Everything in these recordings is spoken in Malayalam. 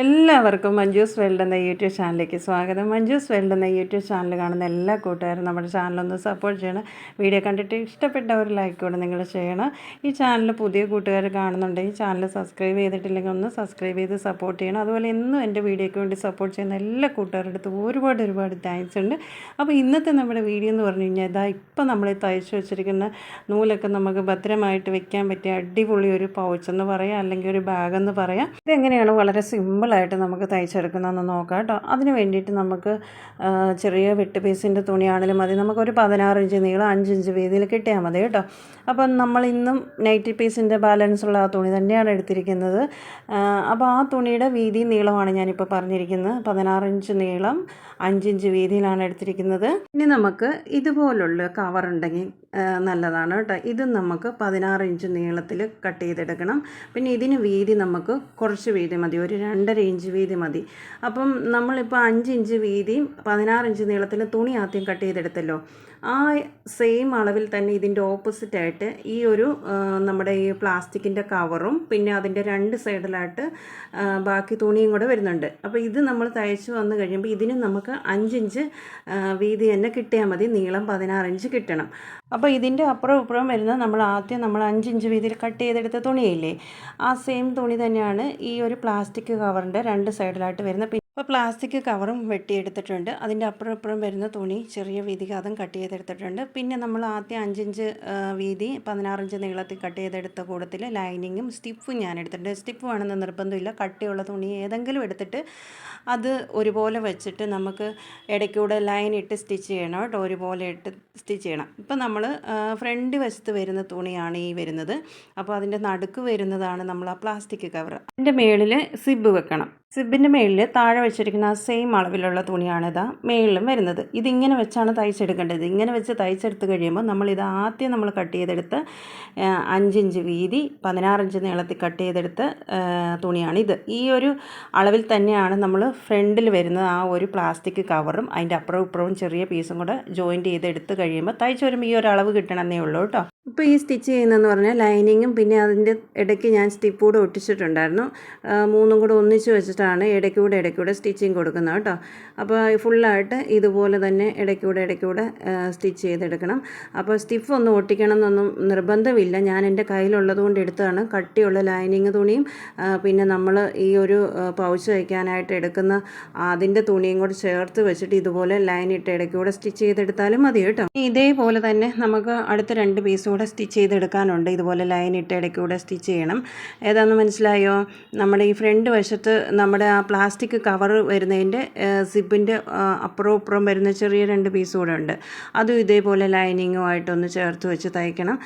എല്ലാവർക്കും മഞ്ജൂസ് വേൾഡ് എന്ന യൂട്യൂബ് ചാനലിലേക്ക് സ്വാഗതം. മഞ്ജൂസ് വേൾഡ് എന്ന യൂട്യൂബ് ചാനൽ കാണുന്ന എല്ലാ കൂട്ടുകാരും നമ്മുടെ ചാനലൊന്ന് സപ്പോർട്ട് ചെയ്യണം. വീഡിയോ കണ്ടിട്ട് ഇഷ്ടപ്പെട്ട ഒരു ലൈക്ക് കൂടെ നിങ്ങൾ ചെയ്യണം. ഈ ചാനൽ പുതിയ കൂട്ടുകാർ കാണുന്നുണ്ടെങ്കിൽ ചാനൽ സബ്സ്ക്രൈബ് ചെയ്തിട്ടില്ലെങ്കിൽ ഒന്ന് സബ്സ്ക്രൈബ് ചെയ്ത് സപ്പോർട്ട് ചെയ്യണം. അതുപോലെ എന്നും എന്റെ വീഡിയോയ്ക്ക് വേണ്ടി സപ്പോർട്ട് ചെയ്യുന്ന എല്ലാ കൂട്ടുകാരുടെ അടുത്ത് ഒരുപാട് ഒരുപാട് താങ്ക്സ് ഉണ്ട്. അപ്പോൾ ഇന്നത്തെ നമ്മുടെ വീഡിയോ എന്ന് പറഞ്ഞു കഴിഞ്ഞാൽ ഇതാ ഇപ്പം നമ്മൾ തയ്ച്ചു വെച്ചിരിക്കുന്ന നൂലൊക്കെ നമുക്ക് ഭദ്രമായിട്ട് വെക്കാൻ പറ്റിയ അടിപൊളി ഒരു പൗച്ച് എന്ന് പറയാം അല്ലെങ്കിൽ ഒരു ബാഗ് എന്ന് പറയാം. ഇതെങ്ങനെയാണ് വളരെ സിമ്പിളായിട്ട് നമുക്ക് തയ്ച്ചെടുക്കുന്നതെന്ന് നോക്കാം കേട്ടോ. അതിന് വേണ്ടിയിട്ട് നമുക്ക് ചെറിയ വെട്ട് പീസിന്റെ തുണിയാണെങ്കിലും മതി. നമുക്കൊരു പതിനാറ് ഇഞ്ച് നീളം അഞ്ച് ഇഞ്ച് വീതിയിൽ കിട്ടിയാൽ മതി കേട്ടോ. അപ്പം നമ്മൾ ഇന്നും നൈറ്റി പീസിന്റെ ബാലൻസ് ഉള്ള ആ തുണി തന്നെയാണ് എടുത്തിരിക്കുന്നത്. അപ്പോൾ ആ തുണിയുടെ വീതി നീളമാണ് ഞാനിപ്പോൾ പറഞ്ഞിരിക്കുന്നത്. പതിനാറ് ഇഞ്ച് നീളം അഞ്ച് ഇഞ്ച് വീതിയിലാണ് എടുത്തിരിക്കുന്നത്. ഇനി നമുക്ക് ഇതുപോലുള്ള ആ, നല്ലതാണ് കേട്ടോ. ഇത് നമുക്ക് പതിനാറ് ഇഞ്ച് നീളത്തിൽ കട്ട് ചെയ്തെടുക്കണം. പിന്നെ ഇതിന് വീതി നമുക്ക് കുറച്ച് വീതി മതി. ഒരു രണ്ടര ഇഞ്ച് വീതി മതി. അപ്പം നമ്മളിപ്പോൾ അഞ്ച് ഇഞ്ച് വീതിയും പതിനാറ് ഇഞ്ച് നീളത്തിൽ തുണി ആദ്യം കട്ട് ചെയ്തെടുത്തല്ലോ. ആ സെയിം അളവിൽ തന്നെ ഇതിന്റെ ഓപ്പോസിറ്റായിട്ട് ഈ ഒരു നമ്മുടെ ഈ പ്ലാസ്റ്റിക്കിന്റെ കവറും പിന്നെ അതിന്റെ രണ്ട് സൈഡിലായിട്ട് ബാക്കി തുണിയും കൂടെ വരുന്നുണ്ട്. അപ്പോൾ ഇത് നമ്മൾ തയ്ച്ച് വന്നു കഴിയുമ്പോൾ ഇതിന് നമുക്ക് അഞ്ചിഞ്ച് വീതി തന്നെ കിട്ടിയാൽ മതി. നീളം പതിനാറ് ഇഞ്ച് കിട്ടണം. അപ്പോൾ ഇതിന്റെ അപ്പുറം ഇപ്പുറം വരുന്ന നമ്മൾ ആദ്യം നമ്മൾ അഞ്ചിഞ്ച് വീതിയിൽ കട്ട് ചെയ്തെടുത്ത തുണിയില്ലേ ആ സെയിം തുണി തന്നെയാണ് ഈ ഒരു പ്ലാസ്റ്റിക് കവറിന്റെ രണ്ട് സൈഡിലായിട്ട് വരുന്ന ഇപ്പോൾ പ്ലാസ്റ്റിക് കവറും വെട്ടിയെടുത്തിട്ടുണ്ട്. അതിന്റെ അപ്പുറം ഇപ്പുറം വരുന്ന തുണി ചെറിയ വീതിക്ക് അതും കട്ട് ചെയ്തെടുത്തിട്ടുണ്ട്. പിന്നെ നമ്മൾ ആദ്യം അഞ്ചിഞ്ച് വീതി പതിനാറിഞ്ച് നീളത്തിൽ കട്ട് ചെയ്തെടുത്ത കൂടത്തിൽ ലൈനിങ്ങും സ്റ്റിപ്പും ഞാൻ എടുത്തിട്ടുണ്ട് സ്റ്റിപ്പ് വേണമെന്ന് നിർബന്ധമില്ല. കട്ടിയുള്ള തുണി ഏതെങ്കിലും എടുത്തിട്ട് അത് ഒരുപോലെ വെച്ചിട്ട് നമുക്ക് ഇടയ്ക്കൂടെ ലൈൻ ഇട്ട് സ്റ്റിച്ച് ചെയ്യണം കേട്ടോ. ഒരുപോലെ ഇട്ട് സ്റ്റിച്ച് ചെയ്യണം. ഇപ്പം നമ്മൾ ഫ്രണ്ട് വശത്ത് വരുന്ന തുണിയാണ് ഈ വരുന്നത്. അപ്പോൾ അതിന്റെ നടുക്ക് വരുന്നതാണ് നമ്മൾ ആ പ്ലാസ്റ്റിക് കവർ അതിന്റെ മേളിൽ സിബ് വെക്കണം. സിബിന്റെ മേളിൽ താഴെ വെച്ചിരിക്കുന്ന ആ സെയിം അളവിലുള്ള തുണിയാണ് ഇതാ മേളിലും വരുന്നത്. ഇതിങ്ങനെ വെച്ചാണ് തയ്ച്ചെടുക്കേണ്ടത്. ഇങ്ങനെ വെച്ച് തയ്ച്ചെടുത്ത് കഴിയുമ്പോൾ നമ്മൾ ഇത് ആദ്യം നമ്മൾ കട്ട് ചെയ്തെടുത്ത് അഞ്ചിഞ്ച് വീതി പതിനാറിഞ്ച് നീളത്തിൽ കട്ട് ചെയ്തെടുത്ത് തുണിയാണ് ഇത്. ഈ ഒരു അളവിൽ തന്നെയാണ് നമ്മൾ ഫ്രണ്ടിൽ വരുന്ന ആ ഒരു പ്ലാസ്റ്റിക് കവറും അതിന്റെ അപ്പുറവും ഇപ്പുറവും ചെറിയ പീസും കൂടെ ജോയിന്റ് ചെയ്തെടുത്ത് കഴിയുമ്പോൾ തയ്ച്ച് വരുമ്പോൾ ഈ ഒരു അളവ് കിട്ടണമെന്നേ ഉള്ളൂ കേട്ടോ. ഇപ്പോൾ ഈ സ്റ്റിച്ച് ചെയ്യുന്നതെന്ന് പറഞ്ഞാൽ ലൈനിങ്ങും പിന്നെ അതിന്റെ ഇടയ്ക്ക് ഞാൻ സ്റ്റിപ്പ് കൂടെ ഒട്ടിച്ചിട്ടുണ്ടായിരുന്നു. മൂന്നും കൂടെ ഒന്നിച്ച് വെച്ചിട്ടാണ് ഇടയ്ക്കൂടെ ഇടയ്ക്കൂടെ സ്റ്റിച്ചിങ് കൊടുക്കുന്നത് കേട്ടോ. അപ്പോൾ ഫുള്ളായിട്ട് ഇതുപോലെ തന്നെ ഇടയ്ക്കൂടെ ഇടയ്ക്കൂടെ സ്റ്റിച്ച് ചെയ്തെടുക്കണം. അപ്പോൾ സ്റ്റിഫ് ഒന്നും ഒട്ടിക്കണം എന്നൊന്നും നിർബന്ധമില്ല. ഞാൻ എന്റെ കയ്യിലുള്ളത് കൊണ്ട് എടുത്തതാണ്. കട്ടിയുള്ള ലൈനിങ് തുണിയും പിന്നെ നമ്മൾ ഈ ഒരു പൗച്ച് വയ്ക്കാനായിട്ട് എടുക്കുന്ന അതിന്റെ തുണിയും കൂടെ ചേർത്ത് വെച്ചിട്ട് ഇതുപോലെ ലൈൻ ഇട്ട് ഇടയ്ക്കൂടെ സ്റ്റിച്ച് ചെയ്തെടുത്താലും മതി കേട്ടോ. ഇതേപോലെ തന്നെ നമുക്ക് അടുത്ത രണ്ട് പീസും കൂടെ സ്റ്റിച്ച് ചെയ്തെടുക്കാനുണ്ട്. ഇതുപോലെ ലൈൻ ഇട്ട് ഇടയ്ക്ക് കൂടെ സ്റ്റിച്ച് ചെയ്യണം. ഏതാണെന്ന് മനസ്സിലായോ? നമ്മുടെ ഈ ഫ്രണ്ട് വശത്ത് നമ്മുടെ ആ പ്ലാസ്റ്റിക് കവർ വരുന്നതിന്റെ സിബിന്റെ അപ്പുറവും ഇപ്പുറം വരുന്ന ചെറിയ രണ്ട് പീസ് കൂടെ ഉണ്ട്. അതും ഇതേപോലെ ലൈനിങ്ങുമായിട്ടൊന്ന് ചേർത്ത് വെച്ച് തയ്ക്കണം.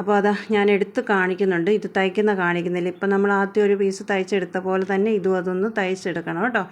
അപ്പോൾ അത് ഞാൻ എടുത്ത് കാണിക്കുന്നുണ്ട്. ഇത് തയ്ക്കുന്ന കാണിക്കുന്നില്ല. ഇപ്പം നമ്മൾ ആദ്യം ഒരു പീസ് തയ്ച്ചെടുത്ത പോലെ തന്നെ ഇതും അതൊന്ന് തയ്ച്ചെടുക്കണം കേട്ടോ.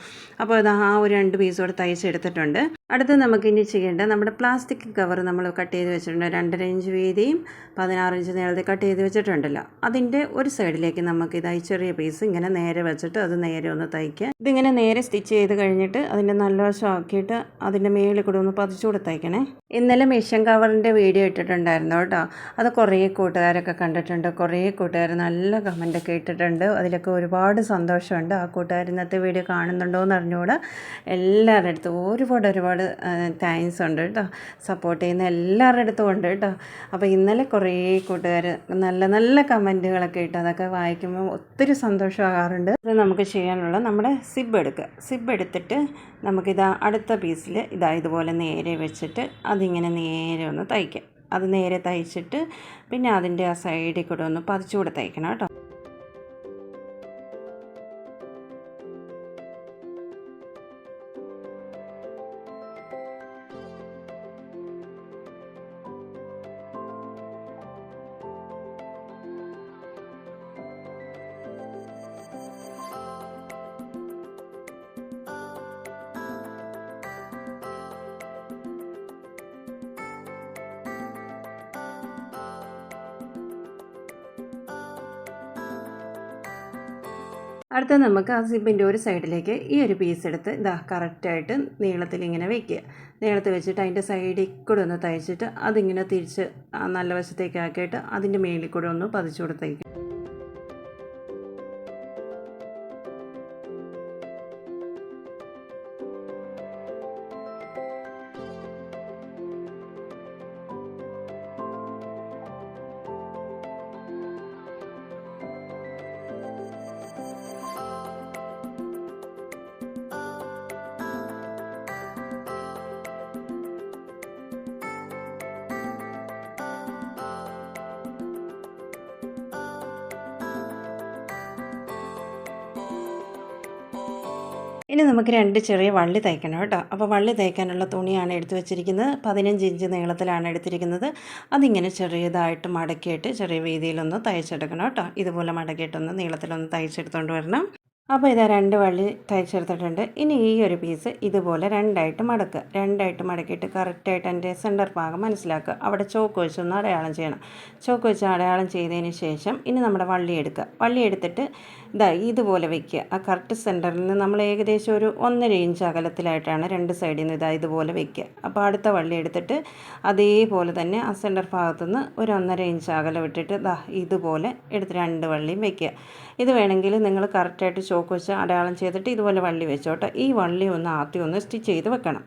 അപ്പോൾ അത് ആ ഒരു രണ്ട് പീസ് കൂടെ തയ്ച്ചെടുത്തിട്ടുണ്ട്. അടുത്ത് നമുക്ക് ഇനി ചെയ്യേണ്ടത് നമ്മുടെ പ്ലാസ്റ്റിക് കവർ നമ്മൾ കട്ട് ചെയ്ത് വെച്ചിട്ടുണ്ട്. രണ്ടര ഇഞ്ച് വീതിയും പതിനാറ് ഇഞ്ച് നീളത്തിൽ കട്ട് ചെയ്ത് വെച്ചിട്ടുണ്ടല്ലോ. അതിന്റെ ഒരു സൈഡിലേക്ക് നമുക്ക് ഇതായി ചെറിയ പീസ് ഇങ്ങനെ നേരെ വെച്ചിട്ട് അത് നേരെ ഒന്ന് തയ്ക്കുക ഇതിങ്ങനെ നേരെ സ്റ്റിച്ച് ചെയ്ത് കഴിഞ്ഞിട്ട് അതിന്റെ നല്ല വശമാക്കിയിട്ട് അതിന്റെ മേളിൽ കൂടെ ഒന്ന് പതിച്ചുകൂടെ തയ്ക്കണേ ഇന്നലെ മിഷൻ കവറിന്റെ വീഡിയോ ഇട്ടിട്ടുണ്ടായിരുന്നു കേട്ടോ. അത് കുറേ കൂട്ടുകാരൊക്കെ കണ്ടിട്ടുണ്ട്. കുറേ കൂട്ടുകാർ നല്ല കമന്റൊക്കെ ഇട്ടിട്ടുണ്ട്. അതിലൊക്കെ ഒരുപാട് സന്തോഷമുണ്ട്. ആ കൂട്ടുകാർ ഇന്നത്തെ വീഡിയോ കാണുന്നുണ്ടോ എന്ന് അറിഞ്ഞുകൂടെ. എല്ലാവരുടെ അടുത്തും ഒരുപാട് ഒരുപാട് താങ്ക്സ് ഉണ്ട് കേട്ടോ. സപ്പോർട്ട് ചെയ്യുന്ന എല്ലാവരുടെ അടുത്തും ഉണ്ട് കേട്ടോ. അപ്പോൾ ഇന്നലെ കുറേ കൂട്ടുകാർ നല്ല നല്ല കമന്റുകളൊക്കെ ഇട്ട് അതൊക്കെ വായിക്കുമ്പോൾ ഒത്തിരി സന്തോഷമാകാറുണ്ട്. അത് നമുക്ക് ചെയ്യാനുള്ള നമ്മുടെ സിബ് എടുക്കുക. സിബ് എടുത്തിട്ട് നമുക്കിതാ അടുത്ത പീസിൽ ഇതാ ഇതുപോലെ നേരെ വെച്ചിട്ട് അതിങ്ങനെ നേരെ ഒന്ന് തയ്ക്കാം. അത് നേരെ തയ്ച്ചിട്ട് പിന്നെ അതിന്റെ ആ സൈഡിൽ കൂടെ ഒന്ന് പതിച്ചുകൂടെ തയ്ക്കണം കേട്ടോ. അടുത്ത നമുക്ക് ആ സിബിന്റെ ഒരു സൈഡിലേക്ക് ഈ ഒരു പീസ് എടുത്ത് ഇതാ കറക്റ്റായിട്ട് നീളത്തിൽ ഇങ്ങനെ വയ്ക്കുക. നീളത്തിൽ വെച്ചിട്ട് അതിന്റെ സൈഡിൽ കൂടെ ഒന്ന് തയ്ച്ചിട്ട് അതിങ്ങനെ തിരിച്ച് നല്ല വശത്തേക്ക് ആക്കിയിട്ട് അതിന്റെ മേളിൽ കൂടെ ഒന്ന് പതിച്ചു കൊടുത്തേക്കും ഇനി നമുക്ക് രണ്ട് ചെറിയ വള്ളി തയ്ക്കണം കേട്ടോ. അപ്പോൾ വള്ളി തയ്ക്കാനുള്ള തുണിയാണ് എടുത്തു വെച്ചിരിക്കുന്നത്. പതിനഞ്ച് ഇഞ്ച് നീളത്തിലാണ് എടുത്തിരിക്കുന്നത്. അതിങ്ങനെ ചെറിയതായിട്ട് മടക്കിയിട്ട് ചെറിയ വീതിയിലൊന്ന് തയ്ച്ചെടുക്കണം കേട്ടോ. ഇതുപോലെ മടക്കിയിട്ടൊന്ന് നീളത്തിലൊന്ന് തയ്ച്ചെടുത്തുകൊണ്ട് വരണം. അപ്പോൾ ഇതാ രണ്ട് വള്ളി തയ്ച്ചെടുത്തിട്ടുണ്ട്. ഇനി ഈ ഒരു പീസ് ഇതുപോലെ രണ്ടായിട്ട് മടക്കുക. രണ്ടായിട്ട് മടക്കിയിട്ട് കറക്റ്റായിട്ട് എന്റെ സെന്റർ ഭാഗം മനസ്സിലാക്കുക. അവിടെ ചോക്ക് വെച്ചൊന്ന് അടയാളം ചെയ്യണം. ചോക്ക് വെച്ച് അടയാളം ചെയ്തതിന് ശേഷം ഇനി നമ്മുടെ വള്ളി എടുക്കുക. വള്ളി എടുത്തിട്ട് ഇതാ ഇതുപോലെ വയ്ക്കുക. ആ കറക്റ്റ് സെന്ററിൽ നിന്ന് നമ്മൾ ഏകദേശം ഒരു ഒന്നര ഇഞ്ച് അകലത്തിലായിട്ടാണ് രണ്ട് സൈഡിൽ നിന്ന് ഇതാ ഇതുപോലെ വയ്ക്കുക. അപ്പോൾ അടുത്ത വള്ളി എടുത്തിട്ട് അതേപോലെ തന്നെ ആ സെന്റർ ഭാഗത്തുനിന്ന് ഒരു ഒന്നര ഇഞ്ച് അകലം ഇട്ടിട്ട് ദാ ഇതുപോലെ എടുത്ത് രണ്ട് വള്ളിയും വയ്ക്കുക. ഇത് വേണമെങ്കിൽ നിങ്ങൾ കറക്റ്റായിട്ട് ചോക്ക് വെച്ച് അടയാളം ചെയ്തിട്ട് ഇതുപോലെ വള്ളി വെച്ചോട്ടെ. ഈ വള്ളി ഒന്ന് ആദ്യം ഒന്ന് സ്റ്റിച്ച് ചെയ്ത് വെക്കണം.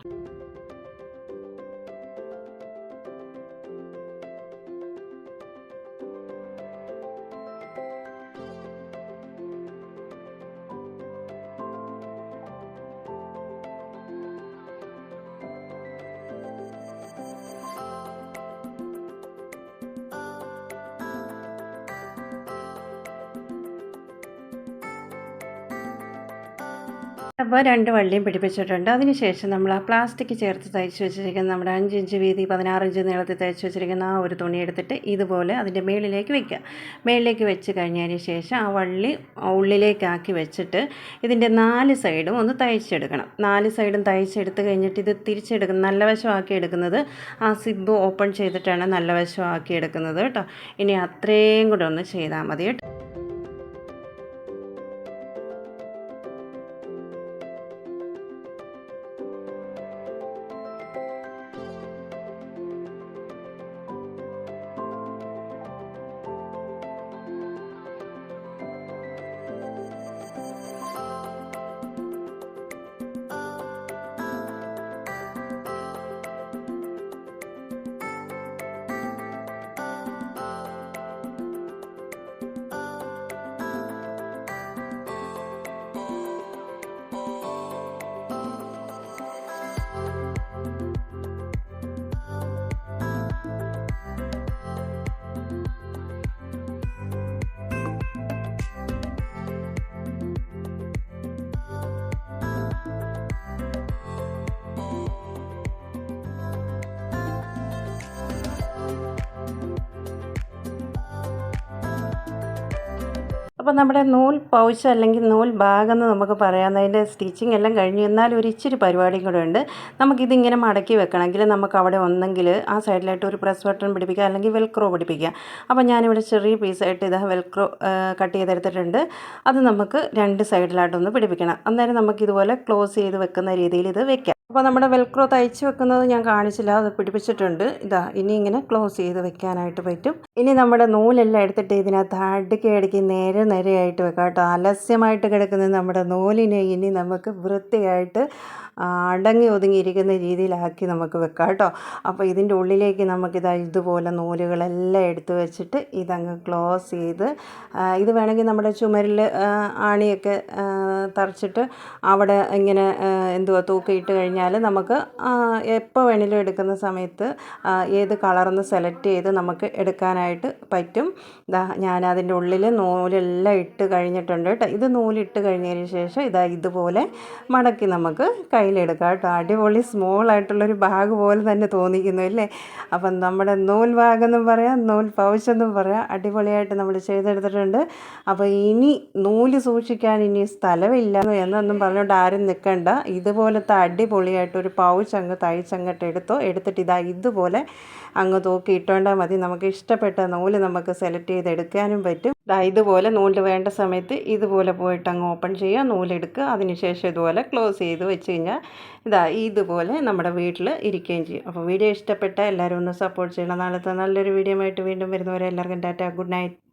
അപ്പോൾ രണ്ട് വള്ളിയും പിടിപ്പിച്ചിട്ടുണ്ട്. അതിനുശേഷം നമ്മൾ ആ പ്ലാസ്റ്റിക് ചേർത്ത് തയ്ച്ച് വെച്ചിരിക്കുന്ന നമ്മുടെ അഞ്ച് ഇഞ്ച് വീതി പതിനാറ് ഇഞ്ച് നീളത്തിൽ തയ്ച്ച് വെച്ചിരിക്കുന്ന ആ ഒരു തുണി എടുത്തിട്ട് ഇതുപോലെ അതിന്റെ മേളിലേക്ക് വെക്കുക. മേളിലേക്ക് വെച്ച് കഴിഞ്ഞതിന് ശേഷം ആ വള്ളി ഉള്ളിലേക്കാക്കി വെച്ചിട്ട് ഇതിന്റെ നാല് സൈഡും ഒന്ന് തയ്ച്ചെടുക്കണം. നാല് സൈഡും തയ്ച്ചെടുത്ത് കഴിഞ്ഞിട്ട് ഇത് തിരിച്ചെടുക്കുന്ന നല്ല വശമാക്കി എടുക്കുന്നത് ആ സിബ് ഓപ്പൺ ചെയ്തിട്ടാണ് നല്ല വശമാക്കി എടുക്കുന്നത് കേട്ടോ. ഇനി അത്രയും കൂടെ ഒന്ന് ചെയ്താൽ മതി കേട്ടോ. അപ്പോൾ നമ്മുടെ നൂൽ പൗച്ച് അല്ലെങ്കിൽ നൂൽ ബാഗ് എന്ന് നമുക്ക് പറയാം. അതിന്റെ സ്റ്റിച്ചിങ് എല്ലാം കഴിഞ്ഞു. എന്നാൽ ഒരു ഇച്ചിരി പരിപാടിയും കൂടെ ഉണ്ട്. നമുക്കിതിങ്ങനെ മടക്കി വെക്കണമെങ്കിൽ നമുക്ക് അവിടെ ഒന്നെങ്കിൽ ആ സൈഡിലായിട്ട് ഒരു പ്രസ് ബട്ടൺ പിടിപ്പിക്കുക അല്ലെങ്കിൽ വെൽക്രോ പിടിപ്പിക്കുക അപ്പോൾ ഞാനിവിടെ ചെറിയ പീസായിട്ട് ഇത് വെൽക്രോ കട്ട് ചെയ്തെടുത്തിട്ടുണ്ട്. അത് നമുക്ക് രണ്ട് സൈഡിലായിട്ടൊന്ന് പിടിപ്പിക്കണം. അന്നേരം നമുക്കിതുപോലെ ക്ലോസ് ചെയ്ത് വെക്കുന്ന രീതിയിൽ ഇത് വെക്കാം. അപ്പോൾ നമ്മുടെ വെൽക്രോ തയ്ച്ച് വെക്കുന്നത് ഞാൻ കാണിച്ചില്ല അത് പിടിപ്പിച്ചിട്ടുണ്ട്. ഇതാ ഇനി ഇങ്ങനെ ക്ലോസ് ചെയ്ത് വെക്കാനായിട്ട് പറ്റും. ഇനി നമ്മുടെ നൂലെല്ലാം എടുത്തിട്ട് ഇതിനകത്ത് അടുക്കി അടുക്കി നേരെ നിരയായിട്ട് വെക്കാം കേട്ടോ. അലസ്യമായിട്ട് കിടക്കുന്ന നമ്മുടെ നൂലിനെ ഇനി നമുക്ക് വൃത്തിയായിട്ട് അടങ്ങി ഒതുങ്ങിയിരിക്കുന്ന രീതിയിലാക്കി നമുക്ക് വെക്കാം കേട്ടോ. അപ്പോൾ ഇതിന്റെ ഉള്ളിലേക്ക് നമുക്കിതാ ഇതുപോലെ നൂലുകളെല്ലാം എടുത്തു വെച്ചിട്ട് ഇതങ്ങ് ക്ലോസ് ചെയ്ത് ഇത് വേണമെങ്കിൽ നമ്മുടെ ചുമരിൽ ആണിയൊക്കെ തറച്ചിട്ട് അവിടെ ഇങ്ങനെ എന്തുവാ തൂക്കിയിട്ട് കഴിഞ്ഞാൽ നമുക്ക് എപ്പോൾ വേണമെങ്കിലും എടുക്കുന്ന സമയത്ത് ഏത് കളറെന്ന് സെലക്ട് ചെയ്ത് നമുക്ക് എടുക്കാനായിട്ട് പറ്റും. ഇതാ ഞാൻ അതിന്റെ ഉള്ളിൽ നൂലെല്ലാം ഇട്ട് കഴിഞ്ഞിട്ടുണ്ട് കേട്ടോ. ഇത് നൂലിട്ട് കഴിഞ്ഞതിന് ശേഷം ഇതാ ഇതുപോലെ മടക്കി നമുക്ക് കയ്യിലെടുക്കാം കേട്ടോ. അടിപൊളി സ്മോൾ ആയിട്ടുള്ളൊരു ബാഗ് പോലെ തന്നെ തോന്നിക്കുന്നു അല്ലേ? അപ്പം നമ്മുടെ നൂൽ ബാഗ് എന്നും പറയാം നൂൽ പൗച്ച് എന്നും പറയാം. അടിപൊളിയായിട്ട് നമ്മൾ ചെയ്തെടുത്തിട്ടുണ്ട്. അപ്പോൾ ഇനി നൂൽ സൂക്ഷിക്കാൻ ഇനി സ്ഥലമില്ല എന്നൊന്നും പറഞ്ഞുകൊണ്ട് ആരും നിൽക്കണ്ട. ഇതുപോലത്തെ അടിപൊളിയായിട്ടൊരു പൗച്ച് അങ്ങ് തയ്ച്ചങ്ങോട്ട് എടുത്തോ എടുത്തിട്ട് ഇതാ ഇതുപോലെ അങ്ങ് തൂക്കി ഇട്ടോണ്ടാൽ മതി. നമുക്ക് ഇഷ്ടപ്പെട്ട നൂൽ നമുക്ക് സെലക്ട് ചെയ്ത് എടുക്കാനും പറ്റും. ഇതാ ഇതുപോലെ നൂൽ വേണ്ട സമയത്ത് ഇതുപോലെ പോയിട്ട് അങ്ങ് ഓപ്പൺ ചെയ്യുക നൂലെടുക്കുക. അതിനുശേഷം ഇതുപോലെ ക്ലോസ് ചെയ്ത് വെച്ച് കഴിഞ്ഞാൽ ഇതാ ഇതുപോലെ നമ്മുടെ വീട്ടിൽ ഇരിക്കുകയും ചെയ്യും. അപ്പോൾ വീഡിയോ ഇഷ്ടപ്പെട്ട എല്ലാവരും ഒന്ന് സപ്പോർട്ട് ചെയ്യണം. നാളത്തെ നല്ലൊരു വീഡിയോ ആയിട്ട് വീണ്ടും വരുന്നവരെ എല്ലാവർക്കും ഡാറ്റ ഗുഡ് നൈറ്റ്.